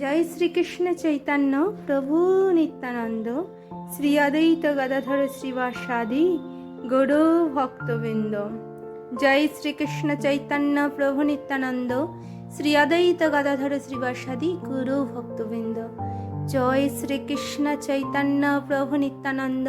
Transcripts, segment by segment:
জয় শ্রীকৃষ্ণ চৈতন্য, প্রভু নিত্যানন্দ, শ্রী অদ্বৈত গদাধর শ্রীবাসাদি গৌর ভক্তবৃন্দ। জয় শ্রীকৃষ্ণ চৈতন্য, প্রভু নিত্যানন্দ, শ্রী অদ্বৈত গদাধর শ্রীবাসাদি গুরু ভক্তবৃন্দ। জয় শ্রীকৃষ্ণ চৈতন্য প্রভু নিত্যানন্দ,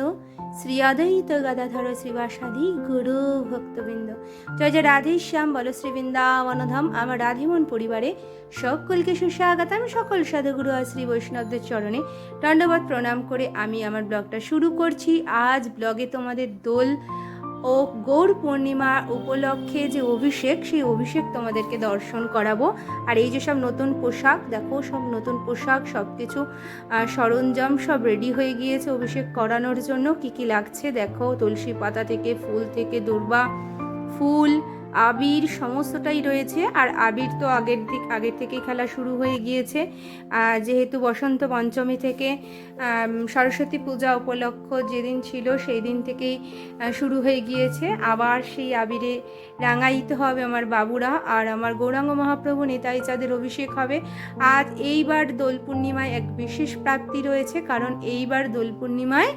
শ্রী অদ্বৈত গদাধর শ্রীবাসাদি, গুরু ভক্তবৃন্দ। জয় জয় রাধে শ্যাম, বল শ্রী বৃন্দাবনধাম। আমার রাধিমন পরিবারে সকলকে সুস্বাগতম। সকল সাধুগুরু আর শ্রী বৈষ্ণবদের চরণে দণ্ডবত প্রণাম করে আমি আমার ব্লগটা শুরু করছি। আজ ব্লগে তোমাদের দোল ও গৌর পূর্ণিমা উপলক্ষে যে অভিষেক, সেই অভিষেক তোমাদেরকে দর্শন করাবো। আর এই যে সব নতুন পোশাক, দেখো সব নতুন পোশাক সব কিছু সরঞ্জাম সব রেডি হয়ে গিয়েছে অভিষেক করানোর জন্য। কি কি লাগছে দেখো, তুলসী পাতা থেকে, ফুল থেকে, দুর্বা ফুল আবির সমস্তটাই রয়েছে, আর আবির তো আগের দিক আগের থেকেই খেলা শুরু হয়ে গিয়েছে। যেহেতু বসন্ত পঞ্চমী থেকে সরস্বতী পূজা উপলক্ষ যেদিন ছিল সেই দিন থেকেই শুরু হয়ে গিয়েছে। আবার সেই আবিরে রাঙাইতে হবে আমার বাবুরা, আর আমার গৌরাঙ্গ মহাপ্রভু নেতাই চাঁদের অভিষেক হবে। আজ এইবার দোল পূর্ণিমায় এক বিশেষ প্রাপ্তি রয়েছে, কারণ এইবার দোল পূর্ণিমায়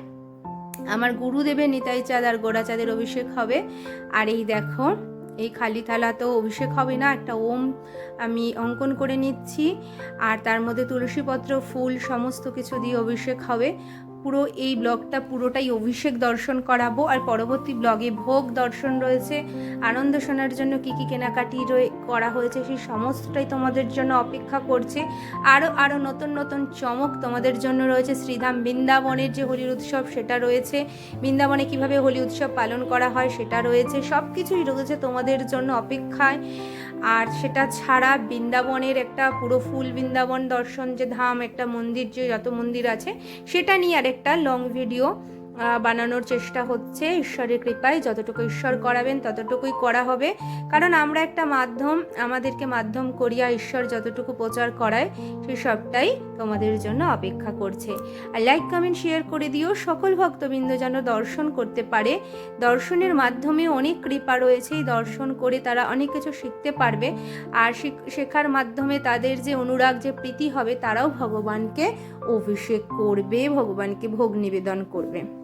আমার গুরুদেবের নিতাই চাঁদ আর গোড়া চাঁদের অভিষেক হবে। আর এই দেখো এই খালি থালা তো অভিষেক হবে না, একটা ওম আমি অঙ্কন করে নিচ্ছি। আর তার মধ্যে তুলসীপত্র, ফুল, সমস্ত কিছু দিয়ে অভিষেক হবে। পুরো এই ব্লগটা পুরোটাই অভিষেক দর্শন করাবো আর পরবর্তী ব্লগে ভোগ দর্শন রয়েছে। আনন্দ শোনার জন্য কি কী কেনাকাটি করা হয়েছে সেই সমস্তটাই তোমাদের জন্য অপেক্ষা করছে। আরও আরও নতুন নতুন চমক তোমাদের জন্য রয়েছে। শ্রীধাম বৃন্দাবনের যে হোলির উৎসব সেটা রয়েছে। বৃন্দাবনে কীভাবে হোলি উৎসব পালন করা হয় সেটা রয়েছে। সব কিছুই রয়েছে তোমাদের জন্য অপেক্ষায়। আর সেটা ছাড়া বৃন্দাবনের একটা পুরো ফুল বৃন্দাবন দর্শন যে ধাম, একটা মন্দির যে যত মন্দির আছে, সেটা নিয়ে আর একটা লং ভিডিও বানানোর চেষ্টা হচ্ছে। ঈশ্বরের কৃপায় যতটুকু ঈশ্বর করাবেন, ততটুকুই করা হবে। কারণ আমরা একটা মাধ্যম, আমাদেরকে মাধ্যম করিয়া ঈশ্বর যতটুকু প্রচার করায় সেই সবটাই তোমাদের জন্য অপেক্ষা করছে। আর লাইক কমেন্ট শেয়ার করে দিও। সকল ভক্তবৃন্দ যেন দর্শন করতে পারে। দর্শনের মাধ্যমে অনেক কৃপা রয়েছে। দর্শন করে তারা অনেক কিছু শিখতে পারবে। আর শিখ- শেখার মাধ্যমে তাদের যে অনুরাগ, যে প্রীতি হবে, তারাও ভগবানকে অভিষেক করবে, ভগবানকে ভোগ নিবেদন করবে।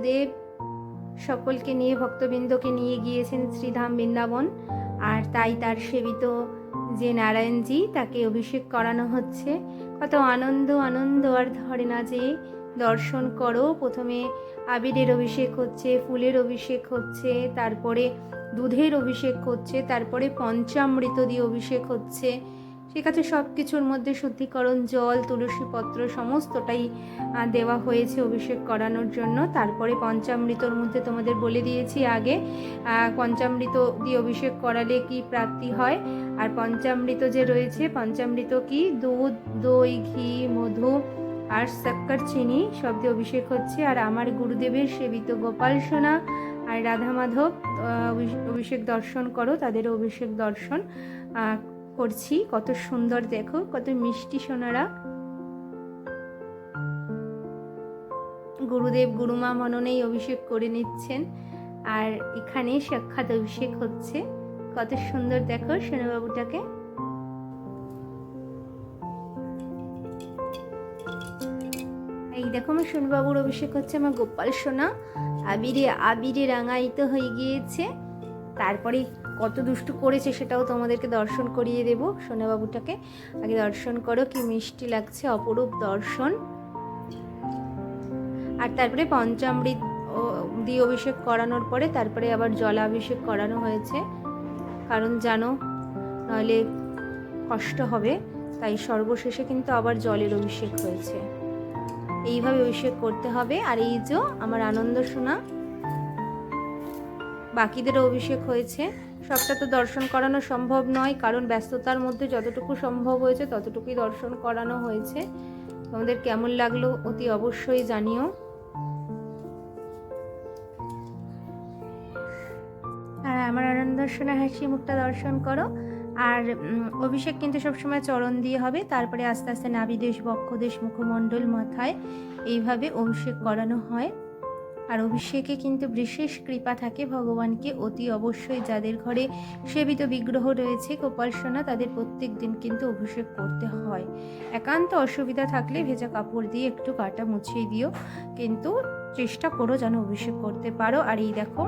গুরুদেব সকলকে নিয়ে, ভক্তবৃন্দকে নিয়ে গিয়েছেন শ্রীধাম বৃন্দাবন। আর তাই তার সেবিত যে নারায়ণজি, তাকে অভিষেক করানো হচ্ছে। কত আনন্দ আনন্দ, আর ধরে না যে দর্শন করো। প্রথমে আবিরের অভিষেক হচ্ছে, ফুলের অভিষেক হচ্ছে, তারপরে দুধের অভিষেক হচ্ছে, তারপরে পঞ্চামৃত দিয়ে অভিষেক হচ্ছে। ঠিক আছে সব কিছুর মধ্যে শুদ্ধিকরণ, জল তুলসী পত্র সমস্তটাই দেওয়া হয়েছে অভিষেক করানোর জন্য। তারপরে পঞ্চামৃতর মধ্যে তোমাদের বলে দিয়েছি আগে পঞ্চামৃত দিয়ে অভিষেক করালে কি প্রাপ্তি হয়? আর পঞ্চামৃত যে রয়েছে, পঞ্চামৃত কি? দুধ, দই, ঘি, মধু আর শক্কর, চিনি সব দিয়ে অভিষেক হচ্ছে। আর আমার গুরুদেবের সেবিত গোপাল সোনা আর রাধা মাধব অভিষেক দর্শন করো তাদের অভিষেক দর্শন করছি, কত সুন্দর দেখো, কত মিষ্টি সোনারা। গুরুদেব গুরুমা মননেই অভিষেক করে নিচ্ছেন, আর এখানে সাক্ষাৎ অভিষেক হচ্ছে। কত সুন্দর দেখো সোনাবাবুটাকে। এই দেখো আমার সোনবাবুর অভিষেক হচ্ছে আমার গোপাল সোনা। আবিরে আবিরে রাঙায়িত হয়ে গিয়েছে। তারপরে কত দুষ্টু করেছে সেটাও তোমাদেরকে দর্শন করিয়ে দেব, সোনাবাবুটাকে। আগে দর্শন করো, কি মিষ্টি লাগছে, অপরূপ দর্শন। আর তারপরে পঞ্চামৃত দিয়ে অভিষেক করানোর পরে তারপরে আবার জলাভিষেক করানো হয়েছে। কারণ জানো নাহলে কষ্ট হবে, তাই সর্বশেষে কিন্তু আবার জলের অভিষেক হয়েছে। এইভাবে অভিষেক করতে হবে। আর এই যে আমার আনন্দ সোনা বাকিদেরও অভিষেক হয়েছে। সবটা তো দর্শন করানো সম্ভব নয়, কারণ ব্যস্ততার মধ্যে যতটুকু সম্ভব হয়েছে ততটুকুই দর্শন করানো হয়েছে। তোমাদের কেমন লাগল অতি অবশ্যই জানিও। আর আমার আনন্দ দর্শনে হাসি মুখটা দর্শন করো। আর অভিষেক কিন্তু সবসময় চরণ দিয়ে হবে, তারপরে আস্তে আস্তে নাভিদেশ বক্ষদেশ, মুখমণ্ডল মাথায় এইভাবে অভিষেক করানো হয়। আর অভিষেকে কিন্তু বিশেষ কৃপা থাকে ভগবানকে। অতি অবশ্যই যাদের ঘরে সেবিত বিগ্রহ রয়েছে গোপালসোনা তাদের প্রত্যেক দিন কিন্তু অভিষেক করতে হয়। একান্ত অসুবিধা থাকলে ভেজা কাপড় দিয়ে একটু কাটা মুছিয়ে দিও। কিন্তু চেষ্টা করো যেন অভিষেক করতে পারো। আর এই দেখো,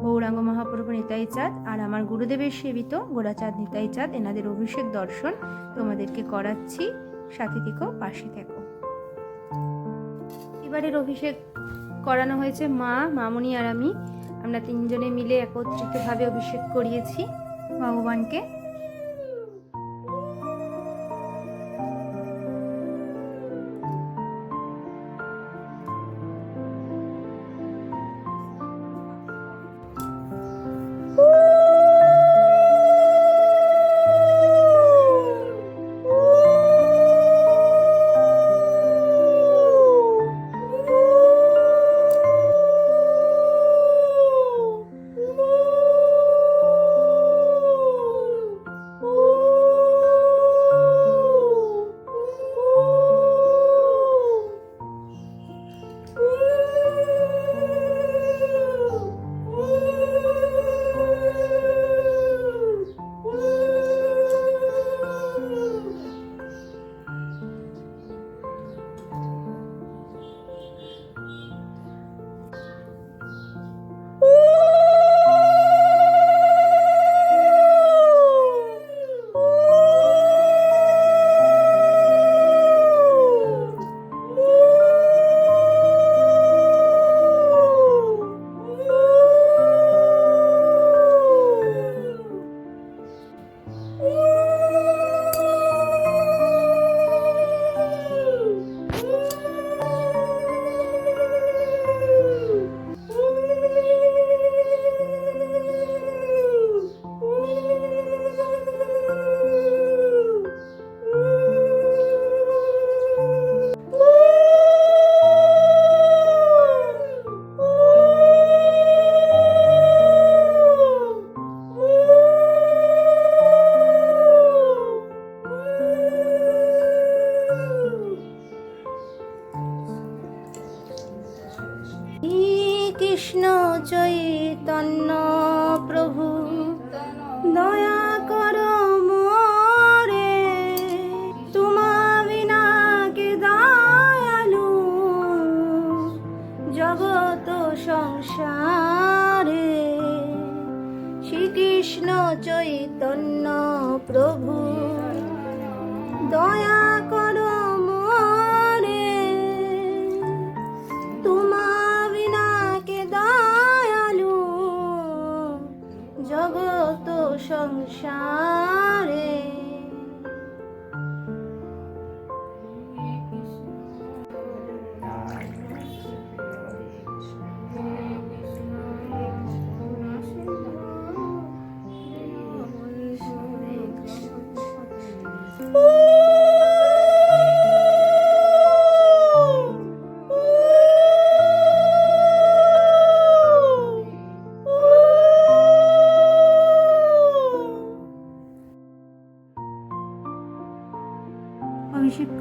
গৌরাঙ্গ মহাপ্রভু নিতাই চাঁদ আর আমার গুরুদেবের সেবিত গোড়াচাঁদ নিতাই চাঁদ, এনাদের অভিষেক দর্শন তোমাদেরকে করাচ্ছি। সাথে থেকো, পাশে থেকো। এবারের অভিষেক করানো হয়েছে মা মামনি আর আমি। আমরা তিনজনে মিলে একত্রিতভাবে অভিষেক করিয়েছি ভগবানকে।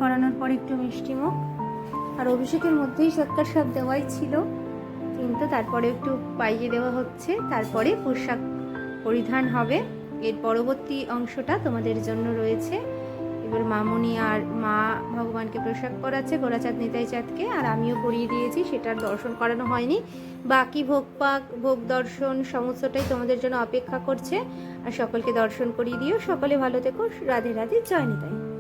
করানোর পর একটু মিষ্টি মুখ। আর অভিষেকের মধ্যেই সৎকার সব দেওয়াই ছিল। কিন্তু তারপরে একটু পাইয়ে দেওয়া হচ্ছে। তারপরে পোশাক পরিধান হবে। এর পরবর্তী অংশটা তোমাদের জন্য রয়েছে। এবার মামুনি আর মা ভগবানকে পোশাক পরাচ্ছে গোড়াচাঁদ নিতাই চাঁদকে। আর আমিও পরিয়ে দিয়েছি সেটার দর্শন করানো হয়নি। বাকি ভোগ পাক, ভোগ দর্শন সমস্তটাই তোমাদের জন্য অপেক্ষা করছে। আর সকলকে দর্শন করিয়ে দিও। সকলে ভালো থেকো। রাধে রাধে। জয় নিতাই।